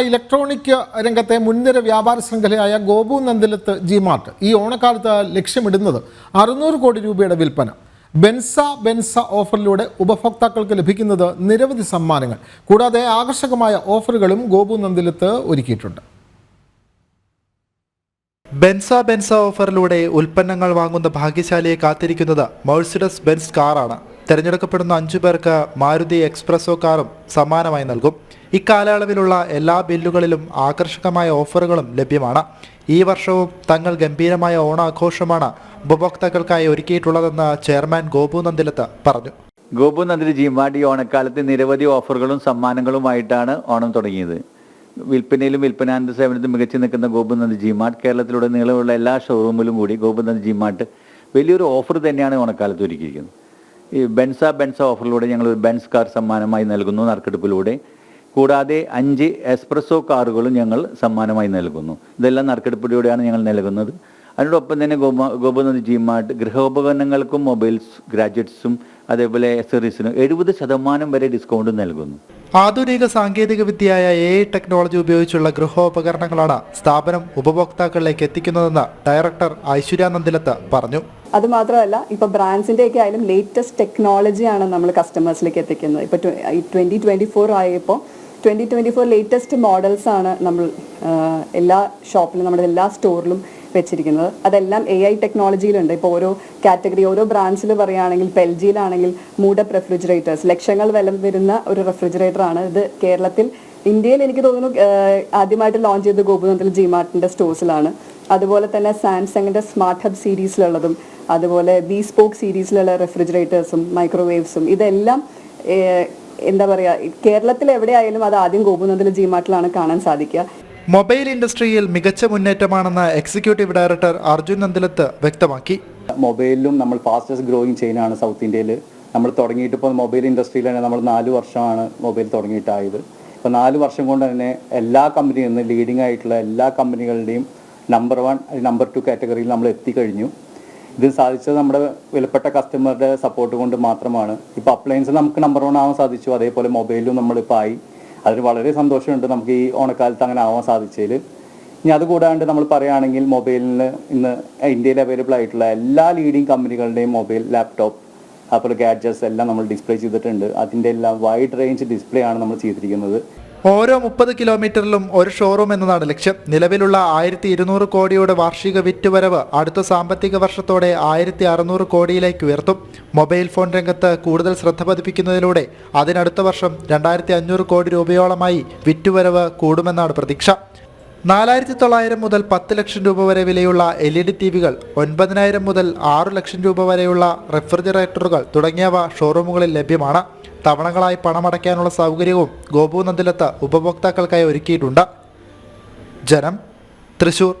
Electronic രംഗത്തെ മുൻനിര വ്യാപാര ശൃംഖലയായ ഗോപു നന്ദിലത്ത് ജി മാർട്ട് ഈ ഓണക്കാലത്ത് ലക്ഷ്യമിടുന്നത് അറുന്നൂറ് കോടി രൂപയുടെ വിൽപ്പന. ബെൻസ ബെൻസ ഓഫറിലൂടെ ഉപഭോക്താക്കൾക്ക് ലഭിക്കുന്നത് നിരവധി സമ്മാനങ്ങൾ. കൂടാതെ ആകർഷകമായ ഓഫറുകളും ഗോപു നന്ദിലത്ത് ഒരുക്കിയിട്ടുണ്ട്. ബെൻസ ബെൻസ ഓഫറിലൂടെ ഉൽപ്പന്നങ്ങൾ വാങ്ങുന്ന ഭാഗ്യശാലിയെ കാത്തിരിക്കുന്നത് മേഴ്സിഡസ് ബെൻസ് കാറാണ്. തിരഞ്ഞെടുക്കപ്പെടുന്ന അഞ്ചു പേർക്ക് മാരുതി എക്സ്പ്രസോ കാറും സമ്മാനമായി നൽകും. ഇക്കാലയളവിലുള്ള എല്ലാ ബില്ലുകളിലും ആകർഷകമായ ഓഫറുകളും ലഭ്യമാണ്. ഈ വർഷവും തങ്ങൾ ഗംഭീരമായ ഓണാഘോഷമാണ് ഉപഭോക്താക്കൾക്കായി ഒരുക്കിയിട്ടുള്ളതെന്ന് ചെയർമാൻ ഗോപു നന്ദിലത്ത് പറഞ്ഞു. ഗോപു നന്ദിരി ജിമാർട്ട് ഓണക്കാലത്ത് നിരവധി ഓഫറുകളും സമ്മാനങ്ങളുമായിട്ടാണ് ഓണം തുടങ്ങിയത്. വിൽപ്പനയിലും വിൽപ്പനാനന്ദ സേവനത്തിലും മികച്ചു നിൽക്കുന്ന ഗോപു നന്ദി ജിമാർട്ട് കേരളത്തിലൂടെ നീളമുള്ള എല്ലാ ഷോറൂമിലും കൂടി ഗോപു നന്ദി ജിമാർട്ട് വലിയൊരു ഓഫർ തന്നെയാണ് ഓണക്കാലത്ത് ഒരുക്കിയിരിക്കുന്നത്. ഈ ബെൻസ ബെൻസ ഓഫറിലൂടെ ഞങ്ങൾ ബെൻസ് കാർ സമ്മാനമായി നൽകുന്നു നറുക്കെടുപ്പിലൂടെ. കൂടാതെ അഞ്ച് എസ്പ്രസോ കാറുകളും ഞങ്ങൾ സമ്മാനമായി നൽകുന്നു. ഇതെല്ലാം നറുക്കെടുപ്പിലൂടെയാണ് ഞങ്ങൾ നൽകുന്നത്. അതിനോടൊപ്പം തന്നെ ഗോപ ഗോപനന്ദി ജിമാർട്ട് ഗൃഹോപകരണങ്ങൾക്കും മൊബൈൽസ് ഗ്രാജുവേറ്റ്സും അതേപോലെ എക്സറീസിനും എഴുപത് ശതമാനം വരെ ഡിസ്കൗണ്ട് നൽകുന്നു. ആധുനിക സാങ്കേതിക വിദ്യയായ എ ഐ ടെക്നോളജി ഉപയോഗിച്ചുള്ള ഗൃഹോപകരണങ്ങളാണ് സ്ഥാപനം ഉപഭോക്താക്കളിലേക്ക് എത്തിക്കുന്നതെന്ന് ഡയറക്ടർ ഐശ്വര്യ നന്ദിലത്ത് പറഞ്ഞു. അത് മാത്രമല്ല ഇപ്പൊ ബ്രാൻഡ്സിന്റെ ഒക്കെ ആയാലും ലേറ്റസ്റ്റ് ടെക്നോളജിയാണ് നമ്മൾ കസ്റ്റമേഴ്സിലേക്ക് എത്തിക്കുന്നത്. ഇപ്പൊ ട്വന്റി ട്വന്റി ഫോർ ആയപ്പോൾ ട്വന്റി ട്വന്റി ഫോർ ലേറ്റസ്റ്റ് മോഡൽസാണ് നമ്മൾ എല്ലാ ഷോപ്പിലും നമ്മുടെ എല്ലാ സ്റ്റോറിലും വെച്ചിരിക്കുന്നത്. അതെല്ലാം എ ഐ ടെക്നോളജിയിലുണ്ട് ഇപ്പോൾ ഓരോ കാറ്റഗറി ഓരോ ബ്രാൻഡ്സിൽ പറയുകയാണെങ്കിൽ ഇപ്പോൾ എൽ ജിയിലാണെങ്കിൽ മൂഡപ്പ് റെഫ്രിജറേറ്റേഴ്സ് ലക്ഷങ്ങൾ വില വരുന്ന ഒരു റെഫ്രിജറേറ്ററാണ് ഇത് കേരളത്തിൽ ഇന്ത്യയിൽ എനിക്ക് തോന്നുന്നു ആദ്യമായിട്ട് ലോഞ്ച് ചെയ്ത ജി ജിമാർട്ടിന്റെ സ്റ്റോഴ്സിലാണ് അതുപോലെ തന്നെ സാംസങ്ങിന്റെ സ്മാർട്ട് ഹബ് സീരീസിലുള്ളതും അതുപോലെ ബി സ്പോക്ക് സീരീസിലുള്ള റെഫ്രിജറേറ്റേഴ്സും മൈക്രോവേവ്സും ഇതെല്ലാം എന്താ പറയുക കേരളത്തിൽ എവിടെയായാലും അത് ആദ്യം കൂപ്പുന്നതിൽ ജി മാർട്ടിലാണ് കാണാൻ സാധിക്കുക. മൊബൈൽ ഇൻഡസ്ട്രിയിൽ മികച്ച മുന്നേറ്റമാണെന്ന് എക്സിക്യൂട്ടീവ് ഡയറക്ടർ അർജുൻ നന്ദലത്ത് വ്യക്തമാക്കി. മൊബൈലിലും നമ്മൾ ഫാസ്റ്റസ്റ്റ് ഗ്രോയിങ് ചെയിനാണ് സൗത്ത് ഇന്ത്യയിൽ നമ്മൾ തുടങ്ങിയിട്ട് ഇപ്പോൾ മൊബൈൽ ഇൻഡസ്ട്രിയിൽ തന്നെ നമ്മൾ നാല് വർഷമാണ് മൊബൈൽ തുടങ്ങിയിട്ടായത്. ഇപ്പോൾ നാല് വർഷം കൊണ്ട് തന്നെ എല്ലാ കമ്പനിയിൽ നിന്ന് ലീഡിംഗ് ആയിട്ടുള്ള എല്ലാ കമ്പനികളുടെയും നമ്പർ വൺ നമ്പർ ടു കാറ്റഗറിയിൽ നമ്മൾ എത്തിക്കഴിഞ്ഞു. ഇത് സാധിച്ചത് നമ്മുടെ വിലപ്പെട്ട കസ്റ്റമറുടെ സപ്പോർട്ട് കൊണ്ട് മാത്രമാണ്. ഇപ്പോൾ അപ്ലയൻസ് നമുക്ക് നമ്പർ വൺ ആവാൻ സാധിച്ചു. അതേപോലെ മൊബൈലും നമ്മളിപ്പോൾ ആയി. അതിന് വളരെ സന്തോഷമുണ്ട് നമുക്ക് ഈ ഓണക്കാലത്ത് അങ്ങനെ ആവാൻ സാധിച്ചതിൽ ഇനി അതുകൂടാണ്ട് നമ്മൾ പറയുകയാണെങ്കിൽ മൊബൈലിന് ഇന്ന് ഇന്ത്യയിൽ അവൈലബിൾ ആയിട്ടുള്ള എല്ലാ ലീഡിങ് കമ്പനികളുടെയും മൊബൈൽ ലാപ്ടോപ്പ് അതുപോലെ ഗാഡ്ജറ്റ്സ് എല്ലാം നമ്മൾ ഡിസ്പ്ലേ ചെയ്തിട്ടുണ്ട്. അതിന്റെ എല്ലാം വൈഡ് റേഞ്ച് ഡിസ്പ്ലേ ആണ് നമ്മൾ ചെയ്തിരിക്കുന്നത്. ഓരോ മുപ്പത് കിലോമീറ്ററിലും ഒരു ഷോറൂം എന്നതാണ് ലക്ഷ്യം. നിലവിലുള്ള ആയിരത്തി ഇരുന്നൂറ് കോടിയുടെ വാർഷിക വിറ്റുവരവ് അടുത്ത സാമ്പത്തിക വർഷത്തോടെ ആയിരത്തി അറുന്നൂറ് കോടിയിലേക്ക് ഉയർത്തും. മൊബൈൽ ഫോൺ രംഗത്ത് കൂടുതൽ ശ്രദ്ധ പതിപ്പിക്കുന്നതിലൂടെ അതിനടുത്ത വർഷം രണ്ടായിരത്തി അഞ്ഞൂറ് കോടി രൂപയോളമായി വിറ്റുവരവ് കൂടുമെന്നാണ് പ്രതീക്ഷ. നാലായിരത്തി തൊള്ളായിരം മുതൽ പത്ത് ലക്ഷം രൂപ വരെ വിലയുള്ള എൽ ഇ ഡി ടി വികൾ ഒൻപതിനായിരം മുതൽ ആറു ലക്ഷം രൂപ വരെയുള്ള റെഫ്രിജറേറ്ററുകൾ തുടങ്ങിയവ ഷോറൂമുകളിൽ ലഭ്യമാണ്. തവണകളായി പണമടയ്ക്കാനുള്ള സൗകര്യവും ഗോപു നന്ദിലത്ത് ഉപഭോക്താക്കൾക്കായി ഒരുക്കിയിട്ടുണ്ട്. ജനം തൃശൂർ.